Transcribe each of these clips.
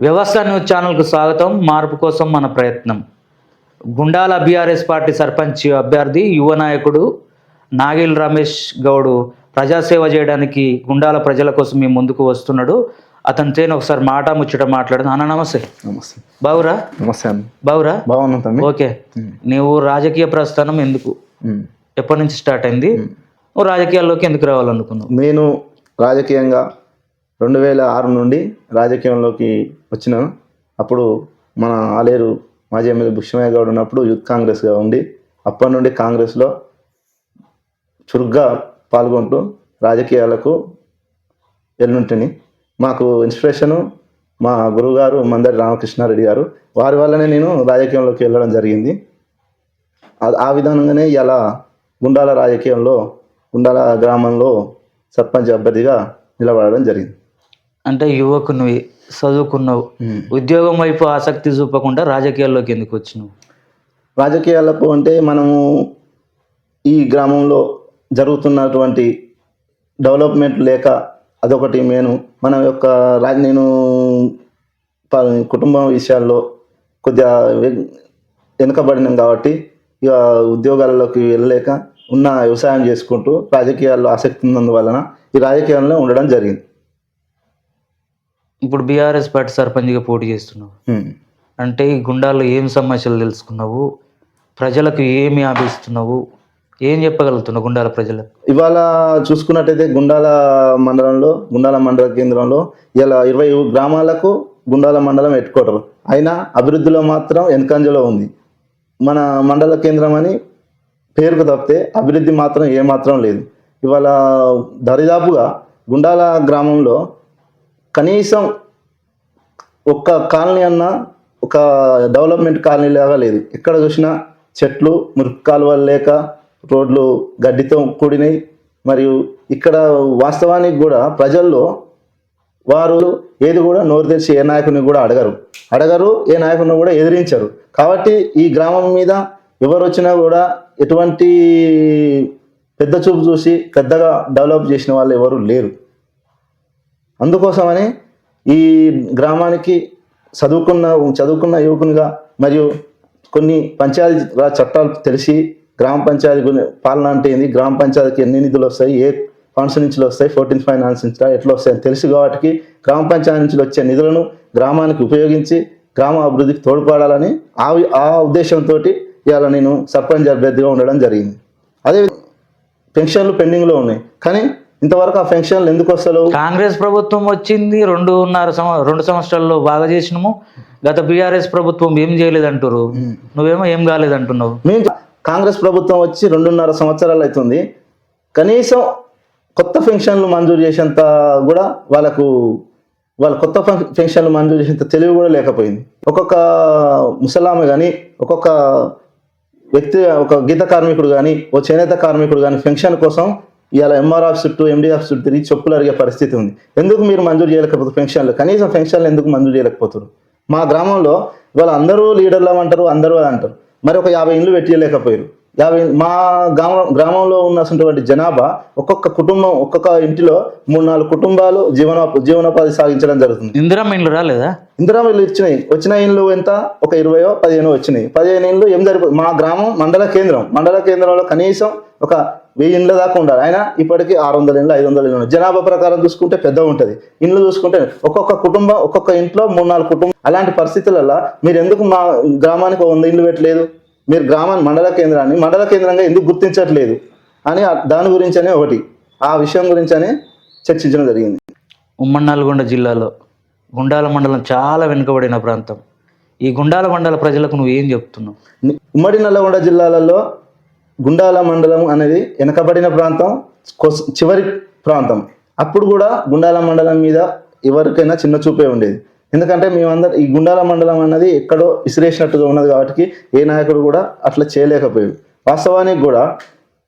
వ్యవస్థ న్యూస్ ఛానల్కు స్వాగతం. మార్పు కోసం మన ప్రయత్నం. గుండాల బీఆర్ఎస్ పార్టీ సర్పంచ్ అభ్యర్థి యువ నాయకుడు నాగిల్ రమేష్ గౌడు ప్రజాసేవ చేయడానికి గుండాల ప్రజల కోసం మీ ముందుకు వస్తున్నాడు. అతనితో ఒకసారి మాట ముచ్చట మాట్లాడదు. అన్న నమస్తే. నమస్తే. బావురా? నమస్తే బావురా? బాగున్నాం ఓకే. నీవు రాజకీయ ప్రస్థానం ఎందుకు. ఎప్పటి నుంచి స్టార్ట్ అయింది? రాజకీయాల్లోకి ఎందుకు రావాలనుకున్నావు? నేను రాజకీయంగా రెండు వేల ఆరు నుండి రాజకీయంలోకి వచ్చినాను అప్పుడు మన ఆలేరు మాజీ ఎమ్మెల్యే భుష్మయ్య గౌడ్ ఉన్నప్పుడు యూత్ కాంగ్రెస్గా ఉండి అప్పటి నుండి కాంగ్రెస్లో చురుగ్గా పాల్గొంటూ రాజకీయాలకు వెళ్ళుంటిని మాకు ఇన్స్పిరేషను మా గురువుగారు మందరి రామకృష్ణారెడ్డి గారు. వారి వల్లనే నేను రాజకీయంలోకి వెళ్ళడం జరిగింది. ఆ- ఆ విధానంగానే ఇలా గుండాల రాజకీయంలో గుండాల గ్రామంలో సర్పంచ్ అభ్యర్థిగా నిలబడడం జరిగింది. అంటే యువకునివి చదువుకున్నావు. ఉద్యోగం వైపు ఆసక్తి చూపకుండా రాజకీయాల్లోకి ఎందుకు వచ్చినావు? రాజకీయాలకు అంటే మనము ఈ గ్రామంలో జరుగుతున్నటువంటి డెవలప్మెంట్ లేక అదొకటి మెయిన్. మన యొక్క రా నేను కుటుంబం విషయాల్లో కొద్దిగా వెనుకబడినాం కాబట్టి ఇక ఉద్యోగాలలోకి వెళ్ళలేక ఉన్న వ్యవసాయం చేసుకుంటూ రాజకీయాల్లో ఆసక్తి ఉన్నందువలన ఈ రాజకీయాల్లో ఉండడం జరిగింది. ఇప్పుడు బీఆర్ఎస్ పార్టీ సర్పంచ్గా పోటీ చేస్తున్నావు. అంటే ఈ గుండాల్లో ఏం సమస్యలు తెలుసుకున్నావు? ప్రజలకు ఏమి ఆపిస్తున్నావు ఏం చెప్పగలుగుతున్నావు గుండాల ప్రజలకు? ఇవాళ చూసుకున్నట్టయితే గుండాల మండలంలో గుండాల మండల కేంద్రంలో ఇలా ఇరవై గ్రామాలకు గుండాల మండలం హెడ్ అయినా అభివృద్ధిలో మాత్రం వెనకంజలో ఉంది. మన మండల కేంద్రం అని పేరుకు తప్పితే అభివృద్ధి మాత్రం ఏమాత్రం లేదు. ఇవాళ దరిదాపుగా గుండాల గ్రామంలో కనీసం ఒక్క కాలనీ అన్న ఒక డెవలప్మెంట్ కాలనీ లాగా లేదు. ఎక్కడ చూసినా చెట్లు మురికి కాలువలు లేక రోడ్లు గడ్డితో కూడినాయి. మరియు ఇక్కడ వాస్తవానికి కూడా ప్రజల్లో వారు ఏది కూడా నోరు తెరిచి ఏ నాయకుని కూడా అడగరు. అడగరు ఏ నాయకుని కూడా ఎదిరించరు. కాబట్టి ఈ గ్రామం మీద ఎవరు వచ్చినా కూడా ఎటువంటి పెద్ద చూపు చూసి పెద్దగా డెవలప్ చేసిన వాళ్ళు ఎవరు లేరు. అందుకోసమని ఈ గ్రామానికి చదువుకున్న చదువుకున్న యువకునిగా మరియు కొన్ని పంచాయతీ రాజ్ చట్టాలు తెలిసి గ్రామ పంచాయతీ పాలన అంటే ఏంది? గ్రామ పంచాయతీకి ఎన్ని నిధులు వస్తాయి? ఏ ఫండ్స్ నుంచి వస్తాయి? ఫోర్టీన్ ఫైనాన్స్ నుంచి ఎట్లా వస్తాయని తెలుసు కాబట్టి గ్రామ పంచాయతీ నుంచి వచ్చే నిధులను గ్రామానికి ఉపయోగించి గ్రామ అభివృద్ధికి తోడ్పడాలని ఆ ఆ ఉద్దేశంతో ఇవాళ నేను సర్పంచ్ అభ్యర్థిగా ఉండడం జరిగింది. అదే పెన్షన్లు పెండింగ్లో ఉన్నాయి. కానీ ఇంతవరకు ఆ పెన్షన్లు ఎందుకు వస్తలేవు కాంగ్రెస్ ప్రభుత్వం వచ్చింది రెండున్నర సంవ రెండు సంవత్సరాల్లో బాగా చేసినాము. గత బీఆర్ఎస్ ప్రభుత్వం ఏం చేయలేదంటారు నువ్వేమో ఏం కాలేదంటున్నావు. మేము కాంగ్రెస్ ప్రభుత్వం వచ్చి రెండున్నర సంవత్సరాలు అవుతుంది. కనీసం కొత్త పెన్షన్లు మంజూరు చేసేంత కూడా వాళ్ళకు వాళ్ళ కొత్త పెన్షన్లు మంజూరు చేసేంత తెలివి కూడా లేకపోయింది. ఒక్కొక్క ముసలామె కానీ ఒక్కొక్క వ్యక్తి ఒక గీత కార్మికుడు కానీ ఓ చేనేత కార్మికుడు కానీ పెన్షన్ కోసం ఇలా ఎంఆర్ ఆఫ్ చుట్టూ ఎండి ఆఫ్ చుట్టూ తిరిగి చెప్పులు అరిగే పరిస్థితి ఉంది. ఎందుకు మీరు మంజూరు చేయలేకపోతే పెన్షన్లు? కనీసం పెన్షన్లు ఎందుకు మంజూరు చేయలేకపోతారు మా గ్రామంలో ఇవాళ అందరూ లీడర్లు అంటారు అందరూ అంటారు మరి ఒక యాభై ఇండ్లు పెట్టలేకపోయారు యాభై మా గ్రామం గ్రామంలో ఉన్నటువంటి జనాభా ఒక్కొక్క కుటుంబం ఒక్కొక్క ఇంటిలో మూడు నాలుగు కుటుంబాలు జీవనో జీవనోపాధి సాగించడం జరుగుతుంది. ఇందిరమ్మ ఇండ్లు రాలేదా ఇందిరా ఇల్లు ఇచ్చినాయి. వచ్చిన ఇండ్లు ఎంత? ఒక ఇరవయో పదిహేనో వచ్చినాయి. పదిహేను ఇండ్లు ఏం సరిపోతుంది మా గ్రామం మండల కేంద్రం. మండల కేంద్రంలో కనీసం ఒక వెయ్యి ఇండ్ల దాకా ఉండాలి. అయినా ఇప్పటికీ ఆరు వందల ఇండ్లు ఐదు వందల ఇండ్లు. జనాభా ప్రకారం చూసుకుంటే పెద్దగా ఉంటుంది. ఇండ్లు చూసుకుంటే ఒక్కొక్క కుటుంబం ఒక్కొక్క ఇంట్లో మూడు నాలుగు కుటుంబం. అలాంటి పరిస్థితులలో మీరు ఎందుకు మా గ్రామానికి వంద ఇండ్లు పెట్టలేదు? మీరు గ్రామాన్ని మండల కేంద్రాన్ని మండల కేంద్రంగా ఎందుకు గుర్తించట్లేదు అని దాని గురించనే ఒకటి ఆ విషయం గురించనే చర్చించడం జరిగింది. ఉమ్మడి నల్గొండ జిల్లాలో గుండాల మండలం చాలా వెనుకబడిన ప్రాంతం. ఈ గుండాల మండల ప్రజలకు నువ్వు ఏం చెప్తున్నావు? ఉమ్మడి నల్లగొండ జిల్లాలలో గుండాల మండలం అనేది వెనకబడిన ప్రాంతం కొస్- చివరి ప్రాంతం. అప్పుడు కూడా గుండాల మండలం మీద ఎవరికైనా చిన్న చూపే ఉండేది. ఎందుకంటే మేమందరం ఈ గుండాల మండలం అన్నది ఎక్కడో విసిరేసినట్టుగా ఉన్నది కాబట్టి ఏ నాయకుడు కూడా అట్లా చేయలేకపోయాడు వాస్తవానికి కూడా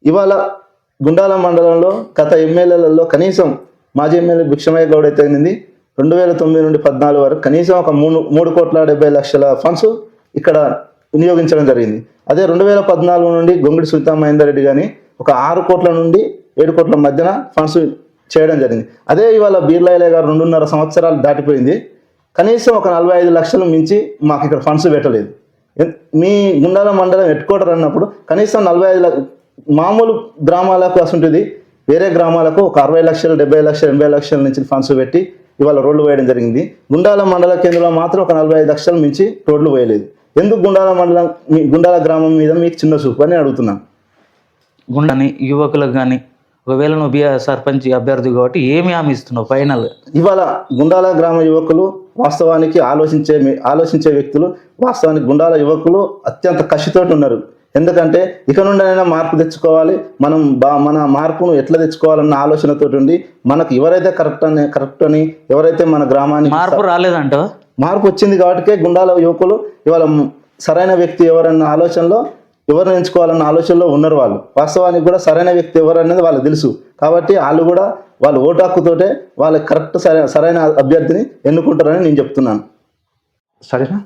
ఇవాళ గుండాల మండలంలో గత ఎమ్మెల్యేలలో కనీసం మాజీ ఎమ్మెల్యే భిక్షమయ్య గౌడ్ అయితే అయింది రెండు వేల తొమ్మిది నుండి పద్నాలుగు వరకు కనీసం ఒక మూడు మూడు కోట్ల డెబ్బై లక్షల ఫండ్స్ ఇక్కడ వినియోగించడం జరిగింది. అదే రెండు వేల పద్నాలుగు నుండి గొంగిడి సుల్తాన్ మహేందర్ రెడ్డి కానీ ఒక ఆరు కోట్ల నుండి ఏడు కోట్ల మధ్యన ఫండ్స్ చేయడం జరిగింది. అదే ఇవాళ బీర్లాయలే గారు రెండున్నర సంవత్సరాలు దాటిపోయింది. కనీసం ఒక నలభై ఐదు లక్షలు మించి మాకు ఇక్కడ ఫండ్స్ పెట్టలేదు మీ గుండాల మండలం హెడ్ అన్నప్పుడు కనీసం నలభై ఐదు మామూలు గ్రామాలకు అసంటుంది వేరే గ్రామాలకు ఒక అరవై లక్షలు డెబ్బై లక్షలు ఎనభై లక్షల నుంచి ఫండ్స్ పెట్టి ఇవాళ రోడ్లు వేయడం జరిగింది. గుండాల మండల కేంద్రంలో మాత్రం ఒక నలభై ఐదు లక్షల మించి రోడ్లు వేయలేదు. ఎందుకు గుండాల మండలం మీ గుండాల గ్రామం మీద మీకు చిన్న చూపు అని అడుగుతున్నాను గుండని యువకులకు కానీ ఒకవేళ నువ్వు బీఆర్ సర్పంచ్ అభ్యర్థి కాబట్టి ఏమి హామీ ఇస్తున్నావు? ఫైనల్ ఇవాళ గుండాల గ్రామ యువకులు వాస్తవానికి ఆలోచించే ఆలోచించే వ్యక్తులు వాస్తవానికి గుండాల యువకులు అత్యంత కసితోటి ఉన్నారు. ఎందుకంటే ఇక నుండైనా మార్పు తెచ్చుకోవాలి. మనం బా మన మార్పును ఎట్లా తెచ్చుకోవాలన్న ఆలోచనతో ఉండి మనకు ఎవరైతే కరెక్ట్ అని కరెక్ట్ అని ఎవరైతే మన గ్రామానికి మార్పు రాలేదంటావా మార్పు వచ్చింది కాబట్టికే గుండాల యువకులు ఇవాళ సరైన వ్యక్తి ఎవరన్న ఆలోచనలో ఎవరిని ఎంచుకోవాలన్న ఆలోచనలో ఉన్నారు వాళ్ళు. వాస్తవానికి కూడా సరైన వ్యక్తి ఎవరు అనేది వాళ్ళకి తెలుసు. కాబట్టి వాళ్ళు కూడా వాళ్ళు ఓటు హక్కుతోటే వాళ్ళ కరెక్ట్ సరైన సరైన అభ్యర్థిని ఎన్నుకుంటారని నేను చెప్తున్నాను. సరేనా?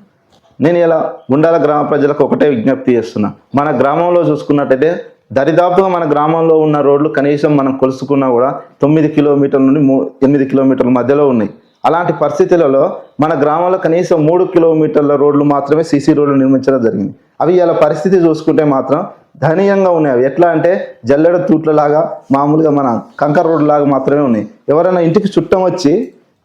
నేను ఇలా గుండాల గ్రామ ప్రజలకు ఒకటే విజ్ఞప్తి చేస్తున్నా. మన గ్రామంలో చూసుకున్నట్టయితే దరిదాపుగా మన గ్రామంలో ఉన్న రోడ్లు కనీసం మనం కొలుసుకున్నా కూడా తొమ్మిది కిలోమీటర్ల నుండి మూ ఎనిమిది కిలోమీటర్ల మధ్యలో ఉన్నాయి. అలాంటి పరిస్థితులలో మన గ్రామంలో కనీసం మూడు కిలోమీటర్ల రోడ్లు మాత్రమే సీసీ రోడ్లు నిర్మించడం జరిగింది. అవి ఇలా పరిస్థితి చూసుకుంటే మాత్రం దయనీయంగా ఉన్నాయి. అవి ఎట్లా అంటే జల్లెడ తూట్లలాగా మామూలుగా మన కంకర రోడ్డు లాగా మాత్రమే ఉన్నాయి. ఎవరైనా ఇంటికి చుట్టం వచ్చి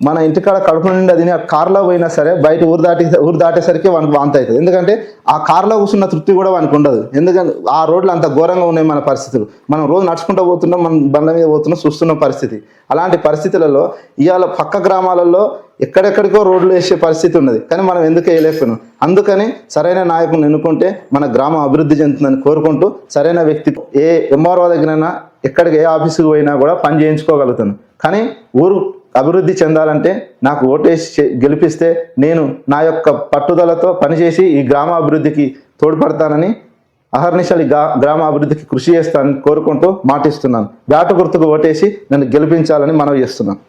మన ఇంటికాడ కడుపు నిండి అది కార్లో పోయినా సరే బయట ఊరు దాటి ఊరు దాటేసరికి వానికి వాంత అవుతుంది ఎందుకంటే ఆ కార్లో కూర్చున్న తృప్తి కూడా వానికి ఉండదు. ఎందుకంటే ఆ రోడ్లు అంత ఘోరంగా ఉన్నాయి మన పరిస్థితులు. మనం రోజు నడుచుకుంటూ పోతున్నాం మనం బండ్ల మీద పోతున్నాం చూస్తున్న పరిస్థితి. అలాంటి పరిస్థితులలో ఇవాళ పక్క గ్రామాలలో ఎక్కడెక్కడికో రోడ్లు వేసే పరిస్థితి ఉన్నది. కానీ మనం ఎందుకు వేయలేకపోయినాం? అందుకని సరైన నాయకుని ఎన్నుకుంటే మన గ్రామం అభివృద్ధి చెందుతుందని కోరుకుంటూ సరైన వ్యక్తి ఏ ఎంఆర్ఓ దగ్గరైనా ఎక్కడికి ఏ ఆఫీసుకు పోయినా కూడా పని చేయించుకోగలుగుతాను. కానీ ఊరు అభివృద్ధి చెందాలంటే నాకు ఓటేసి చే- గెలిపిస్తే నేను నా యొక్క పట్టుదలతో పనిచేసి ఈ గ్రామ అభివృద్ధికి తోడ్పడతానని అహర్నిశలి గా- గ్రామ అభివృద్ధికి కృషి చేస్తానని కోరుకుంటూ మాటిస్తున్నాను. వేట గుర్తుకు ఓటేసి నన్ను గెలిపించాలని మనవి చేస్తున్నాను.